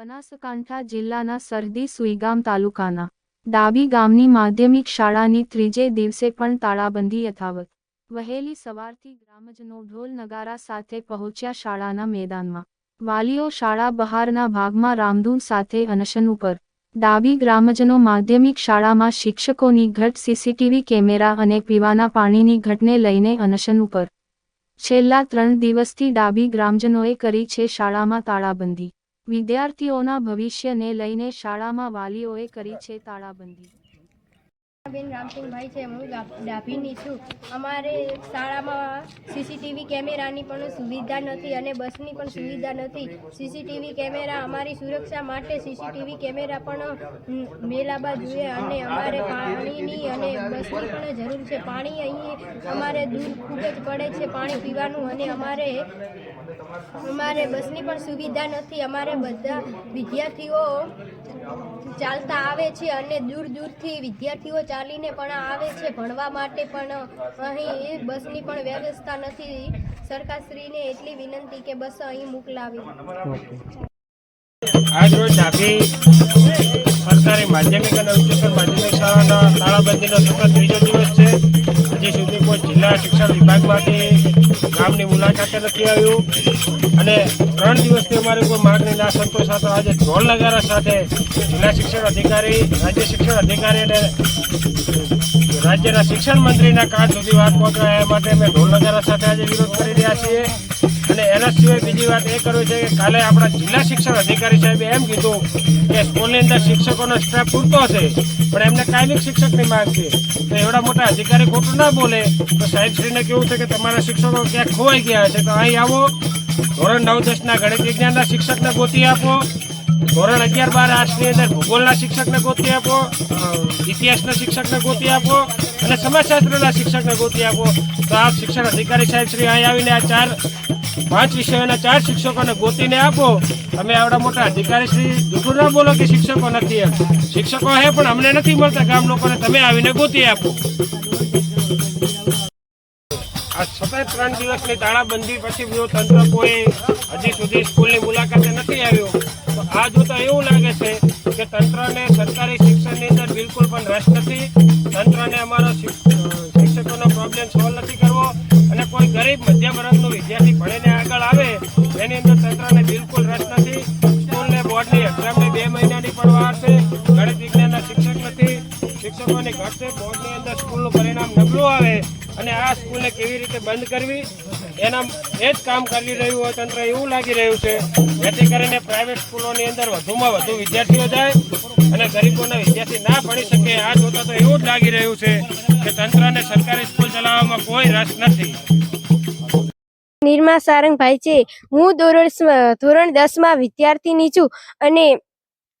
બનાસકાંઠા જિલ્લાના સરહદી સુઈગામ તાલુકાના ડાબી ગામની માધ્યમિક શાળાની ત્રીજે દિવસે પણ તાળાબંધી યથાવત. વહેલી સવારથી ગ્રામજનો ઢોલ નગારા સાથે પહોંચ્યા શાળાના મેદાનમાં. વાલીઓ શાળા બહારના ભાગમાં રામધૂન સાથે અનશન ઉપર. ડાબી ગ્રામજનો માધ્યમિક શાળામાં શિક્ષકોની ઘટ સીસીટીવી કેમેરા અને પીવાના પાણીની ઘટને લઈને અનશન ઉપર. છેલ્લા ત્રણ દિવસથી ડાબી ગ્રામજનોએ કરી છે શાળામાં તાળાબંધી. વિદ્યાર્થીઓના ભવિષ્યને લઈને શાળામાં વાલીઓએ કરી છે તાળાબંધી. બેન રામસિંહભાઈ છે, હું ડાભીની છું. અમારે શાળામાં સીસીટીવી કેમેરાની પણ સુવિધા નથી અને બસની પણ સુવિધા નથી. સીસીટીવી કેમેરા અમારી સુરક્ષા માટે સીસીટીવી કેમેરા પણ મેલાબા જોઈએ અને અમારે પાણીની અને બસની પણ જરૂર છે. પાણી અહીં અમારે દૂર ખૂબ જ પડે છે પાણી પીવાનું અને અમારે અમારે બસની પણ સુવિધા નથી. અમારે બધા વિદ્યાર્થીઓ ચાલતા આવે છે અને દૂર દૂરથી વિદ્યાર્થીઓ ચાલીને પણ આવે છે. ભણવા માટે પણ અહીં બસની પણ વ્યવસ્થા નથી. સરકારશ્રીને એટલી વિનંતી કે બસ અહીં મોકલાવી. આજ માધ્યમિક અને ઉચ્ચતર માધ્યમિક શાળાના તાળાબંધીનો સતત ત્રીજો દિવસ છે. હજી સુધી કોઈ જિલ્લા શિક્ષણ વિભાગમાંથી ગામની મુલાકાતે નથી આવ્યું. અને ત્રણ દિવસથી અમારી કોઈ માગણી ના સંતોષાતા આજે ઢોલ નગારા સાથે જિલ્લા શિક્ષણ અધિકારી, રાજ્ય શિક્ષણ અધિકારી અને રાજ્યના શિક્ષણ મંત્રીના કાર્ડ સુધી વાત પહોંચવા એ માટે અમે ઢોલ નગારા સાથે આજે વિરોધ કરી રહ્યા છીએ. અને એના સિવાય બીજી વાત એ કરવી છે કે કાલે આપણા જિલ્લા શિક્ષણ અધિકારી સાહેબે એમ કીધું કે સ્કૂલની અંદર શિક્ષકોનો સ્ટાફ પૂરતો છે પણ એમને કાયમિક શિક્ષકની માંગ છે. તો એવડા મોટા અધિકારી ખોટું ના બોલે, તો સાહેબશ્રીને કેવું છે કે તમારા શિક્ષકો ક્યાંક ખોવાઈ ગયા છે તો અહીં આવો. ધોરણ નવ દસના ગણિત વિજ્ઞાનના શિક્ષકને ગોતી આપો. ધોરણ અગિયાર બાર આર્ટ્સની અંદર ભૂગોળના શિક્ષકને ગોતી આપો. ઇતિહાસના શિક્ષકને ગોતી આપો. અને સમાજશાસ્ત્રના શિક્ષકને ગોતી આપો. તો આ શિક્ષણ અધિકારી સાહેબ શ્રી અહીં આવીને આ ચાર પાંચ વિષયોના ચાર શિક્ષકોને ગોતીને આપો. તમે આવડા મોટા અધિકારી શ્રી જૂઠું ના બોલો કે શિક્ષકો નથી એમ. શિક્ષકો હે પણ અમને નથી મળતા ગામ લોકોને તમે આવીને ગોતી આપો. આ સતત ત્રણ દિવસની તાળાબંધી પછી જો તંત્ર કોઈ હજી સુધી સ્કૂલની મુલાકાતે નથી આવ્યો. તો આ જોતા એવું લાગે છે કે તંત્રને સરકારી શિક્ષણની અંદર બિલકુલ પણ રસ નથી. વિદ્યાર્થી ભણીને આગળ આવે, એની અંદર તંત્રને બિલકુલ રસ નથી. સ્કૂલને બોર્ડની એક્ઝામની બે મહિનાની પણ વાર છે. ગણિત વિજ્ઞાનના શિક્ષક નથી. શિક્ષકોની ઘટ છે. બોર્ડની અંદર સ્કૂલનું પરિણામ નબળું આવે અને આ સ્કૂલને કેવી રીતે બંધ કરવી? એના એ જ કામ કરી રહ્યું હોય તંત્ર, એવું લાગી રહ્યું છે. જેથી કરીને પ્રાઇવેટ સ્કૂલોની અંદર વધુમાં વધુ વિદ્યાર્થીઓ જાય અને ગરીબોના વિદ્યાર્થી ના ભણી શકે. આ જોતા તો એવું જ લાગી રહ્યું છે કે તંત્રને સરકારી સ્કૂલ ચલાવવામાં કોઈ રસ નથી. નિર્મા સારંગભાઈ છે. હું ધોરણ ધોરણ દસમાં વિદ્યાર્થીની છું અને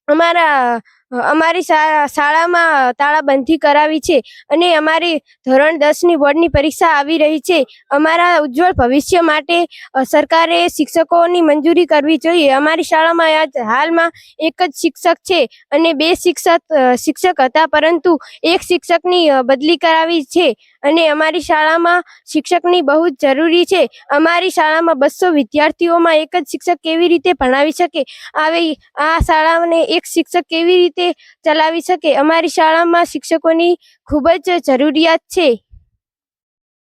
અમારા અમારી શાળામાં તાળાબંધી કરાવી છે અને અમારી ધોરણ દસની બોર્ડની પરીક્ષા આવી રહી છે. અમારા ઉજ્જવળ ભવિષ્ય માટે સરકારે શિક્ષકોની મંજૂરી કરવી જોઈએ. અમારી શાળામાં આજ હાલમાં એક જ શિક્ષક છે અને બે શિક્ષક શિક્ષક હતા, પરંતુ એક શિક્ષકની બદલી કરાવી છે અને અમારી શાળામાં શિક્ષકની બહુ જ જરૂરી છે. અમારી શાળામાં બસો વિદ્યાર્થીઓમાં એક જ શિક્ષક કેવી રીતે ભણાવી શકે? આવી, આ શાળાને એક શિક્ષક કેવી રીતે ચલાવી શકે. અમારી શાળામાં શિક્ષકોની ખૂબ જ જરૂરિયાત છે.